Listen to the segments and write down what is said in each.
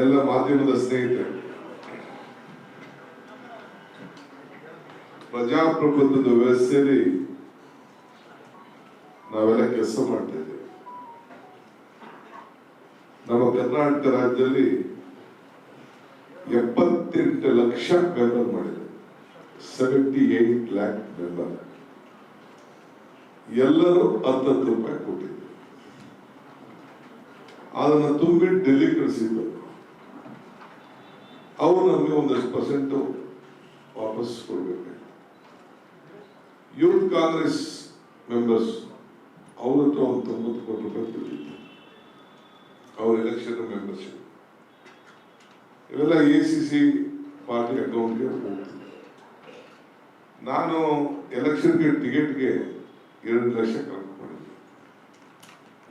ಎಲ್ಲ ಮಾಧ್ಯಮದ ಸ್ನೇಹಿತರು. ಪ್ರಜಾಪ್ರಭುತ್ವದ ವ್ಯವಸ್ಥೆಯಲ್ಲಿ ನಾವೆಲ್ಲ ಕೆಲಸ ಮಾಡ್ತಾ ನಮ್ಮ ಕರ್ನಾಟಕ ರಾಜ್ಯದಲ್ಲಿ ಎಪ್ಪತ್ತೆಂಟು ಲಕ್ಷ ಮೆಂಬರ್ ಮಾಡಿದೆ ಸೆವೆಂಟಿ ಏಟ್ ಲ್ಯಾಕ್ ಮೆಂಬರ್ ಎಲ್ಲರೂ ಹತ್ತತ್ತು ರೂಪಾಯಿ ಕೊಟ್ಟಿದ್ರು ಅದನ್ನ ತುಂಬಿ ಡೆಲ್ಲಿ ಕಳಿಸಿದ್ರು ಅವರು ನಮಗೆ ಒಂದಷ್ಟು ಪರ್ಸೆಂಟು ವಾಪಸ್ ಕೊಡ್ಬೇಕು. ಯೂತ್ ಕಾಂಗ್ರೆಸ್ ಮೆಂಬರ್ಸ್ ಅವ್ರ ಹತ್ರ ಒಂದು ತೊಂಬತ್ತು ಕೋಟಿ ರೂಪಾಯಿ ಕೊಟ್ಟಿದ್ದೆ ಅವ್ರ ಎಲೆಕ್ಷನ್ ಮೆಂಬರ್ಶಿಪ್ ಇವೆಲ್ಲ ಎ ಸಿ ಸಿ ಪಾರ್ಟಿ ಅಕೌಂಟ್ಗೆ ಹೋಗ್ತದೆ. ನಾನು ಎಲೆಕ್ಷನ್ಗೆ ಟಿಕೆಟ್ಗೆ ಎರಡು ಲಕ್ಷ ಕಲೆಕ್ಟ್ ಮಾಡಿದ್ದೆ.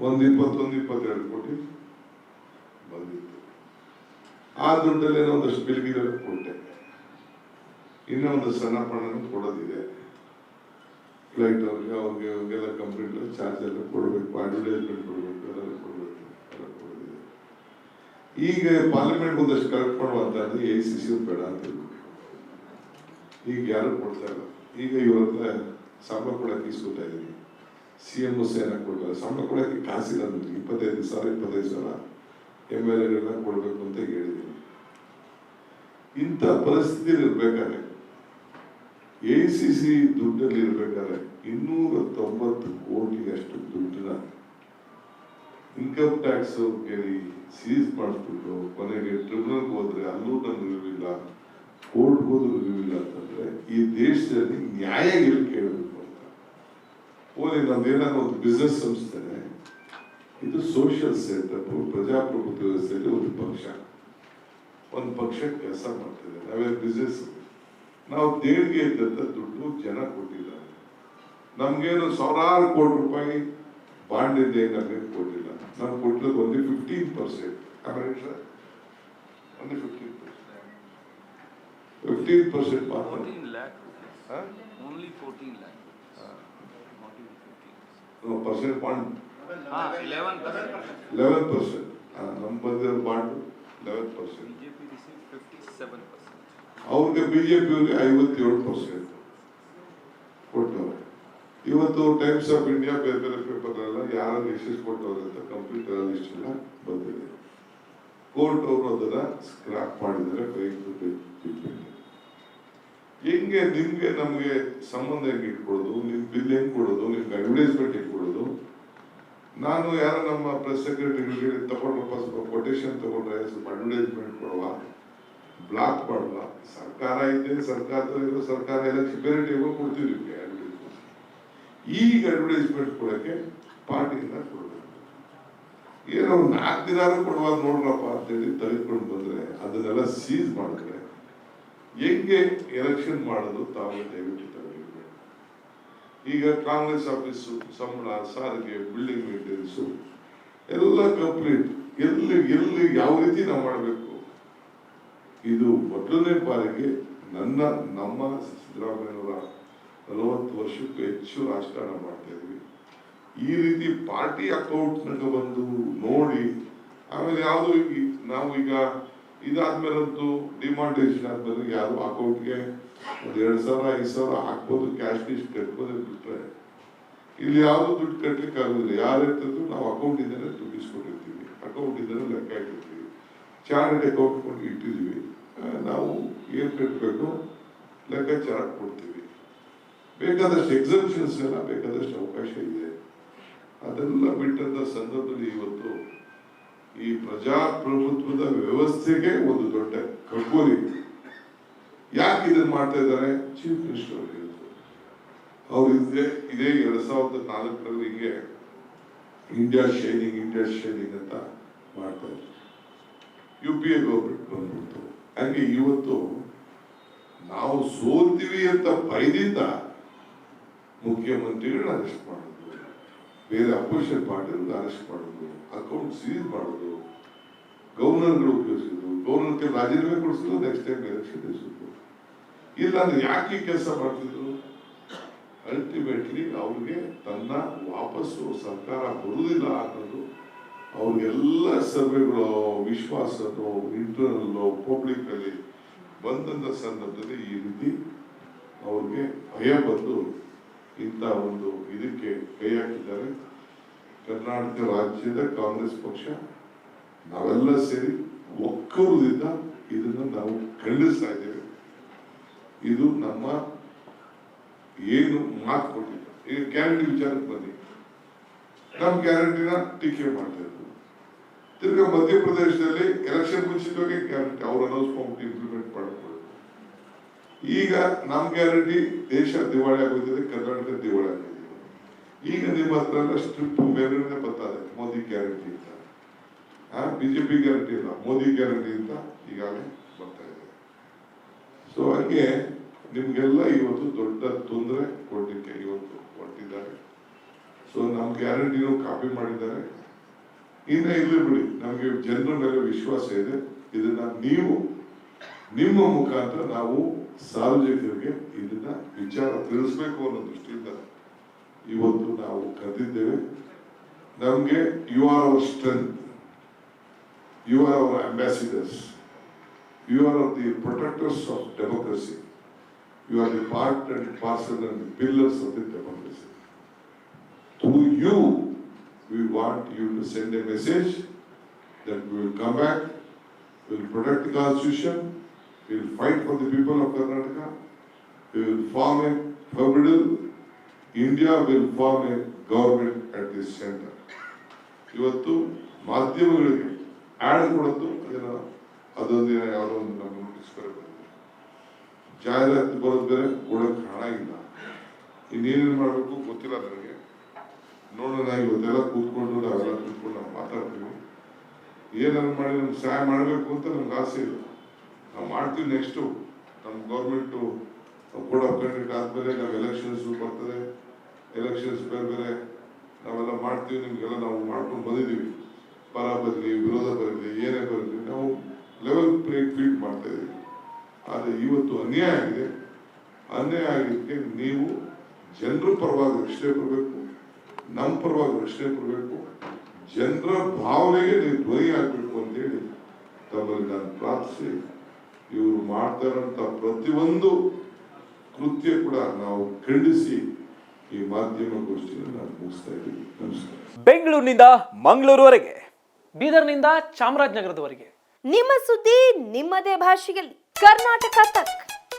ಒಂದು ಇಪ್ಪತ್ತೊಂದು, ಇಪ್ಪತ್ತೆರಡು ಕೋಟಿ. ಆ ದುಡ್ಡಲ್ಲಿ ಒಂದಷ್ಟು ಬಿಲ್ಗಿಲೆಲ್ಲ ಕೊಟ್ಟೆ. ಇನ್ನೂ ಒಂದು ಸಣ್ಣ ಪಣ ಕೊಡೋದಿದೆ. ಫ್ಲೈಟ್ ಅವ್ರಿಗೆ ಅವ್ರಿಗೆ ಅವ್ರಿಗೆಲ್ಲ ಕಂಪ್ಲೀಟ್ ಚಾರ್ಜ್ ಎಲ್ಲ ಕೊಡಬೇಕು ಅಡ್ವರ್ಟೈಸ್ಮೆಂಟ್ ಕೊಡಬೇಕು, ಅದೆಲ್ಲ ಕೊಡಬೇಕು ಎಲ್ಲ ಕೊಡೋದಿದೆ. ಈಗ ಪಾರ್ಲಿಮೆಂಟ್ ಒಂದಷ್ಟು ಕರೆಕ್ಟ್ ಮಾಡುವಂಥದ್ದು ಎ ಸಿ ಸಿ ಬೇಡ ಅಂತ. ಈಗ ಯಾರು ಕೊಡ್ತಾ ಇಲ್ಲ. ಈಗ ಇವರೆಲ್ಲ ಸಂಬಳ ಕೊಡಕ್ಕೆ ಇಸ್ಕೊತಾ ಇದ್ದೀನಿ ಸಿ ಎಂ ಸೇನ ಕೊಡ್ತಾರೆ ಸಂಬಳ ಕೊಡಕ್ಕೆ ಕಾಸಿಲ್ಲ ನಮಗೆ ಇಪ್ಪತ್ತೈದು ಸಾವಿರ ಇಪ್ಪತ್ತೈದು ಸಾವಿರ. ಎಂ ಎಲ್ ಕೊಡಬೇಕು ಅಂತ ಹೇಳಿದ್ದೀನಿ. ಇಂಥ ಪರಿಸ್ಥಿತಿ ಇರ್ಬೇಕಾದ್ರೆ, ಎ ಸಿ ಸಿ ದುಡ್ಡಲ್ಲಿ ಇರ್ಬೇಕಾದ್ರೆ ಇನ್ನೂರ ತೊಂಬತ್ತು ಕೋಟಿ ಅಷ್ಟು ದುಡ್ಡನ್ನ ಇನ್ಕಮ್ ಟ್ಯಾಕ್ಸ್ ಕೇಳಿ ಸೀಸ್ ಮಾಡಿಸ್ಬಿಟ್ಟು ಕೊನೆಗೆ ಟ್ರಿಬ್ಯುನಲ್ಗೆ ಹೋದ್ರೆ ಅಲ್ಲೂ ನಮ್ಗೆ ಇರಲಿಲ್ಲ ಕೋರ್ಟ್ ಹೋದ್ರೂ ಇರಲಿಲ್ಲ ಅಂತಂದ್ರೆ ಈ ದೇಶದಲ್ಲಿ ನ್ಯಾಯ ಕೇಳಬೇಕು ಅಂತ. ಓದಿ ನಮ್ದೇನಾದ್ರು ಒಂದು ಬಿಸ್ನೆಸ್ ಸಂಸ್ಥೆನೆ ಇದು ಸೋಷಿಯಲ್ ಸೆಟಪ್ ಪ್ರಜಾಪ್ರಭುತ್ವ ವ್ಯವಸ್ಥೆಯಲ್ಲಿ ಒಂದು ಪಕ್ಷ ಒಂದು ಪಕ್ಷ ಕೆಲಸ ಮಾಡ್ತಿದೆ ನಾವೇ ಬಿಸ್ನೆಸ್ ನಾವು ದೇಣಿಗೆ ಇದ್ದಂತ ದುಡ್ಡು ಜನ ಕೊಟ್ಟಿದ್ದಾರೆ ನಮ್ಗೇನು ಸಾವಿರಾರು ಕೋಟಿ ರೂಪಾಯಿ ಬಾಂಡ್ ಇದೆ ನಮಗೆ ಕೊಟ್ಟಿಲ್ಲ ನಾವು ಕೊಟ್ಟಿರೋದು ಒಂದು ಫಿಫ್ಟೀನ್ ಪರ್ಸೆಂಟ್ ಸರ್ ಒಂದು ಫಿಫ್ಟೀನ್ ಪರ್ಸೆಂಟ್ ಫಿಫ್ಟೀನ್ ಪರ್ಸೆಂಟ್ ಮಾತ್ರ 14 lakh rupees. Huh? 14 lakh rupees. Not even 15. Percent bond 11 percent. Eleven percent ನಮ್ಮ ಬಂದಿರೋ bond eleven percent BJP received 57 percent. ಅವ್ರಿಗೆ ಬಿಜೆಪಿ ಅವ್ರಿಗೆ ಐವತ್ತೇಳು ಪರ್ಸೆಂಟ್ ಕೊಟ್ಟವ್ರೆ ಇವತ್ತು ಟೈಮ್ಸ್ ಆಫ್ ಇಂಡಿಯಾ ಬೇರೆ ಬೇರೆ ಪೇಪರ್ ಎಲ್ಲ ಯಾರು ಲಿಸ್ಟ್ ಕೊಟ್ಟವ್ರೆ ಅಂತ ಕಂಪ್ಲೀಟ್ ಲಿಸ್ಟ್ ಎಲ್ಲ ಬಂದಿದೆ. ಕೋರ್ಟ್ ಅವರು ಅದನ್ನ ಸ್ಕ್ರಾಪ್ ಮಾಡಿದರೆ ಕೈ ಹೆಂಗೆ ನಿಮ್ಗೆ ನಮಗೆ ಸಂಬಂಧ ಹೆಂಗೆ ಇಟ್ಕೊಳ್ಳೋದು ನಿಮ್ ಬಿಲ್ ಹೆಂಗ್ ಕೊಡೋದು? ನಿಮ್ಗೆ ಅಡ್ವರ್ಟೈಸ್ಮೆಂಟ್ ಇಟ್ಕೊಳ್ಳೋದು ನಾನು ಯಾರ ನಮ್ಮ ಪ್ರೆಸ್ ಸೆಕ್ರೆಟರಿಗಳಿಗೆ ತಗೊಂಡು ಸ್ವಲ್ಪ ಕೊಟೇಶನ್ ತಗೊಂಡ್ರೆ ಸ್ವಲ್ಪ ಅಡ್ವರ್ಟೈಸ್ಮೆಂಟ್ ಕೊಡುವ ಬ್ಲಾಕ್ ಮಾಡುವ, ಸರ್ಕಾರ ಇದೆ ಸರ್ಕಾರದಲ್ಲಿರೋ ಸರ್ಕಾರ ಎಲ್ಲ ಬೇರೆ ಟೈಮಲ್ಲಿ ಕೊಡ್ತೀವಿ. ಈಗ ಅಡ್ವರ್ಟೈಸ್ಮೆಂಟ್ ಕೊಡಕ್ಕೆ ಪಾರ್ಟಿಯಿಂದ ಕೊಡಬೇಕು. ಏನೋ ನಾಲ್ಕು ದಿನ ಕೊಡುವಾಗ ನೋಡ್ರಪ್ಪ ಅಂತೇಳಿ ತೆಗೆದುಕೊಂಡು ಬಂದ್ರೆ ಅದನ್ನೆಲ್ಲ ಸೀಸ್ ಮಾಡಿದ್ರೆ ಹೆಂಗೆ ಎಲೆಕ್ಷನ್ ಮಾಡೋದು ತಾವು ದಯವಿಟ್ಟು ತಗೊಳ್ಳಿ ಈಗ ಕಾಂಗ್ರೆಸ್ ಆಫೀಸು ಸಂಬಳ ಸಾರಿಗೆ ಬಿಲ್ಡಿಂಗ್ ಮೇಂಟೆನೆನ್ಸು ಎಲ್ಲ ಕಂಪ್ಲೀಟ್ ಎಲ್ಲಿ ಎಲ್ಲಿ ಯಾವ ರೀತಿ ನಾವು ಮಾಡಬೇಕು? ಇದು ಮೊದಲನೇ ಬಾರಿಗೆ ನನ್ನ, ನಮ್ಮ ಸಿದ್ದರಾಮಯ್ಯವರ ನಲವತ್ತು ವರ್ಷಕ್ಕೂ ಹೆಚ್ಚು ರಾಜಕಾರಣ ಮಾಡ್ತಾ ಇದ್ವಿ. ಈ ರೀತಿ ಪಾರ್ಟಿ ಅಕೌಂಟ್ನಾಗ ಬಂದು ನೋಡಿ, ಆಮೇಲೆ ಯಾವುದು ನಾವು ಈಗ ಇದಾದ್ಮೇಲಂತೂ ಡಿಮಾಂಡೇಷನ್ ಆದ್ಮೇಲೆ ಯಾರು ಅಕೌಂಟ್ಗೆ ಒಂದು ಎರಡು ಸಾವಿರ, ಐದು ಸಾವಿರ ಹಾಕ್ಬೋದು ಕ್ಯಾಶ್ ಗಿಶ್ ಕಟ್ಬೋದು ಬಿಟ್ರೆ, ಇಲ್ಲಿ ಯಾವುದು ದುಡ್ಡು ಕಟ್ಲಿಕ್ಕೆ ಆಗುದಿಲ್ಲ. ಯಾರು ಇರ್ತದ್ರು ನಾವು ಅಕೌಂಟ್ ಇಂದನೇ ತುಂಬಿಸ್ಕೊಂಡಿರ್ತೀವಿ. ಅಕೌಂಟ್ ಇಂದನೇ ಲೆಕ್ಕ ಇಟ್ಟಿರ್ತೀವಿ ಚಾರ್ಟ್ ಅಕೌಂಟ್ ಕೊಂಡು ಇಟ್ಟಿದ್ದೀವಿ. ನಾವು ಏನು ಕಟ್ಟಬೇಕು ಲೆಕ್ಕಾಚಾರ ಕೊಡ್ತೀವಿ. ಬೇಕಾದಷ್ಟು ಎಕ್ಸಿಬಿಷನ್ಸ್ ಎಲ್ಲ ಬೇಕಾದಷ್ಟು ಅವಕಾಶ ಇದೆ. ಅದೆಲ್ಲ ಬಿಟ್ಟಂತ ಸಂದರ್ಭದಲ್ಲಿ ಇವತ್ತು ಈ ಪ್ರಜಾಪ್ರಭುತ್ವದ ವ್ಯವಸ್ಥೆಗೆ ಒಂದು ದೊಡ್ಡ ಕಗ್ಗೋಲಿ. ಯಾಕೆ ಇದನ್ನ ಮಾಡ್ತಾ ಇದ್ದಾರೆ? ಚೀಫ್ ಮಿನಿಸ್ಟರ್ ಅವರು ಇದೇ ಎರಡ್ ಸಾವಿರದ ನಾಲ್ಕರಲ್ಲಿ ಹಿಂಗೆ ಇಂಡಿಯಾ ಶೈನಿಂಗ್ ಇಂಡಿಯಾ ಶೈನಿಂಗ್ ಅಂತ ಮಾಡ್ತಾ ಇದ್ರು. ಯು ಪಿ ಎ ಗೌರ್ಮೆಂಟ್ ಬಂದ್ಬಿಡ್ತು. ಹಾಗೆ ಇವತ್ತು ನಾವು ಸೋಲ್ತೀವಿ ಅಂತ ಭಯದಿಂದ ಮುಖ್ಯಮಂತ್ರಿಗಳನ್ನ ಅರೆಸ್ಟ್ ಮಾಡೋದು ಬೇರೆ ಅಪೋಸಿಷನ್ ಪಾರ್ಟಿಗಳನ್ನ ಅರೆಸ್ಟ್ ಮಾಡೋದು ಅಕೌಂಟ್ ಸೀಸ್ ಮಾಡೋದು ಗವರ್ನರ್ಗಳು ಉಪಯೋಗಿಸಿದ್ರು ಗವರ್ನರ್ಗೆ ರಾಜೀನಾಮೆ ಕೊಡಿಸಿದ್ರು ನೆಕ್ಸ್ಟ್ ಟೈಮ್ ಎಲೆಕ್ಷನ್ ನಿಲ್ಲಿಸಿದ್ರು ಇಲ್ಲ ಅಂದ್ರೆ ಯಾಕೆ ಕೆಲಸ ಮಾಡ್ತಿದ್ರು? ಅಲ್ಟಿಮೇಟ್ಲಿ ಅವ್ರಿಗೆ ತನ್ನ ವಾಪಸ್ಸು ಸರ್ಕಾರ ಬರುವುದಿಲ್ಲ ಅನ್ನೋದು ಅವ್ರಿಗೆಲ್ಲ ಸರ್ವೆಗಳು, ವಿಶ್ವಾಸನೋ ಇಂಟರ್ನಲ್ಲೋ ಪಬ್ಲಿಕ್ ಅಲ್ಲಿ ಬಂದಂತ ಸಂದರ್ಭದಲ್ಲಿ ಈ ರೀತಿ ಅವ್ರಿಗೆ ಭಯ ಬಂದು ಇಂಥ ಒಂದು ಇದಕ್ಕೆ ಕೈ ಹಾಕಿದ್ದಾರೆ. ಕರ್ನಾಟಕ ರಾಜ್ಯದ ಕಾಂಗ್ರೆಸ್ ಪಕ್ಷ, ನಾವೆಲ್ಲ ಸೇರಿ ಒಕ್ಕೂರದಿಂದ ಇದನ್ನು ನಾವು ಖಂಡಿಸ್ತಾ ಇದ್ದೇವೆ. ಇದು ನಮ್ಮ ಏನು ಮಾತು ಕೊಟ್ಟಿಲ್ಲ. ಈಗ ಗ್ಯಾರಂಟಿ ವಿಚಾರಕ್ಕೆ ಬನ್ನಿ. ನಮ್ಮ ಗ್ಯಾರಂಟಿನ ಟೀಕೆ ಮಾಡ್ತಾ ಇದ್ರು ತಿರ್ಗಾ ಮಧ್ಯಪ್ರದೇಶದಲ್ಲಿ ಎಲೆಕ್ಷನ್ ಮುಂಚಿತವಾಗಿ ಗ್ಯಾರಂಟಿ, ಅವ್ರು ಅನೌನ್ಸ್ ಮಾಡ್ಬಿಟ್ಟು ಇಂಪ್ಲಿಮೆಂಟ್ ಮಾಡಬೇಕು ಈಗ ನಮ್ಮ ಗ್ಯಾರಂಟಿ ದೇಶ ದಿವಾಳಿ ಆಗೋದಿದೆ ಕರ್ನಾಟಕ ದಿವಾಳಿ ಆಗಿದೆ ಈಗ ನಿಮ್ಮ ಹತ್ರ ಸ್ಟ್ರಿಪ್ ಬರ್ತಾ ಇದೆ ಮೋದಿ ಗ್ಯಾರಂಟಿ ಅಂತ. ಬಿಜೆಪಿ ಗ್ಯಾರಂಟಿ ಇಲ್ಲ ಮೋದಿ ಗ್ಯಾರಂಟಿ ಅಂತ ಈಗಾಗಲೇ ಬರ್ತಾ ಇದೆ. ಸೊ ಹಾಗೆ ನಿಮ್ಗೆಲ್ಲ ಇವತ್ತು ದೊಡ್ಡ ತೊಂದರೆ ಕೊಡ್ಲಿಕ್ಕೆ ಇವತ್ತು ಹೊರಟಿದ್ದಾರೆ. ಸೊ ನಮ್ಮ ಗ್ಯಾರಂಟಿನೂ ಕಾಪಿ ಮಾಡಿದ್ದಾರೆ. ಇನ್ನ ಇಲ್ಲ ಬಿಡಿ, ನಮಗೆ ಜನರ ಮೇಲೆ ವಿಶ್ವಾಸ ಇದೆ. ಇದನ್ನ ನೀವು, ನಿಮ್ಮ ಮುಖಾಂತರ ನಾವು ಸಾರ್ವಜನಿಕರಿಗೆ ಇದನ್ನ ವಿಚಾರ ತಿಳಿಸ್ಬೇಕು ಅನ್ನೋ ದೃಷ್ಟಿಯಿಂದ ಇವತ್ತು ನಾವು ಕರೆದಿದ್ದೇವೆ ನಮಗೆ you are our strength you are our ambassadors you are the protectors of democracy you are the part and parcel and pillars of the democracy through you, we want you to send a message that we will come back, we will protect the constitution, we will fight for the people of Karnataka, we will form a formidable India will form a government at this centre ಇವತ್ತು ಮಾಧ್ಯಮಗಳಿಗೆ add ಕೊಡೋದು ಅದೊಂದು ಅದೊಂದಿನ ಯಾವುದೋ ಒಂದು ನಮ್ಮ notice ಬರಬೇಕು ಜಾಹೀರಾತು ಬರೋದು ಬೇರೆ ಕೊಡೋಕೆ ಹಣ ಇಲ್ಲ. ಇನ್ನೇನೇನು ಮಾಡಬೇಕು ಗೊತ್ತಿಲ್ಲ ನನಗೆ. ನೋಡೋಣ ಇವತ್ತೆಲ್ಲ ಕೂತ್ಕೊಂಡು ನಾವೆಲ್ಲ ಕೂತ್ಕೊಂಡು ನಾವು ಮಾತಾಡ್ತೀವಿ. ಏನಾದ್ರು ಮಾಡಿ ನಮ್ಗೆ ಸಹಾಯ ಮಾಡಬೇಕು ಅಂತ ನಮ್ಗೆ ಆಸೆ ಇಲ್ಲ ನಾವು ಮಾಡ್ತೀವಿ ನೆಕ್ಸ್ಟು ನಮ್ಮ ಗೌರ್ಮೆಂಟು ಕೋಡ್ ಆಫ್ ಕಂಡಕ್ಟ್ ಆದಮೇಲೆ ನಾವು ಎಲೆಕ್ಷನ್ಸ್ ಬರ್ತದೆ. ಎಲೆಕ್ಷನ್ಸ್ ಬೇರೆ ಬೇರೆ ನಾವೆಲ್ಲ ಮಾಡ್ತೀವಿ, ನಿಮಗೆಲ್ಲ ನಾವು ಮಾಡ್ಕೊಂಡು ಬಂದಿದ್ದೀವಿ. ಪರ ಬರಲಿ, ವಿರೋಧ ಬರಲಿ, ಏನೇ ಬರಲಿ, ನಾವು ಲೆವೆಲ್ ಪ್ಲೇ ಫೀಲ್ಡ್ ಮಾಡ್ತಾ ಇದ್ದೀವಿ. ಆದರೆ ಇವತ್ತು ಅನ್ಯಾಯ ಆಗಿದೆ. ಅನ್ಯಾಯ ಆಗಿದ್ದಕ್ಕೆ ನೀವು ಜನರ ಪರವಾಗಿ ರಕ್ಷಣೆ ಕೊಡಬೇಕು ನಮ್ಮ ಪರವಾಗಿ ರಕ್ಷಣೆ ಕೊಡಬೇಕು. ಜನರ ಭಾವನೆಗೆ ನೀವು ಧ್ವನಿ ಆಗಬೇಕು ಅಂತೇಳಿ ತಮ್ಮಲ್ಲಿ ನಾನು ಪ್ರಾರ್ಥಿಸಿ ಇವರು ಮಾಡ್ತಾರಂತ ಪ್ರತಿಯೊಂದು ಕೃತ್ಯ ಕೂಡ ನಾವು ಖಂಡಿಸಿ ಈ ಮಾಧ್ಯಮ ಗೋಷ್ಠಿಯನ್ನು ನಾನು ಮುಗಿಸ್ತಾ ಇದ್ದೀನಿ. ನಮಸ್ಕಾರ. ಬೆಂಗಳೂರಿನಿಂದ ಮಂಗಳೂರುವರೆಗೆ ಬೀದರ್ನಿಂದ ಚಾಮರಾಜನಗರದವರೆಗೆ. ನಿಮ್ಮ ಸುದ್ದಿ ನಿಮ್ಮದೇ ಭಾಷೆಯಲ್ಲಿ. ಕರ್ನಾಟಕ ತಕ್.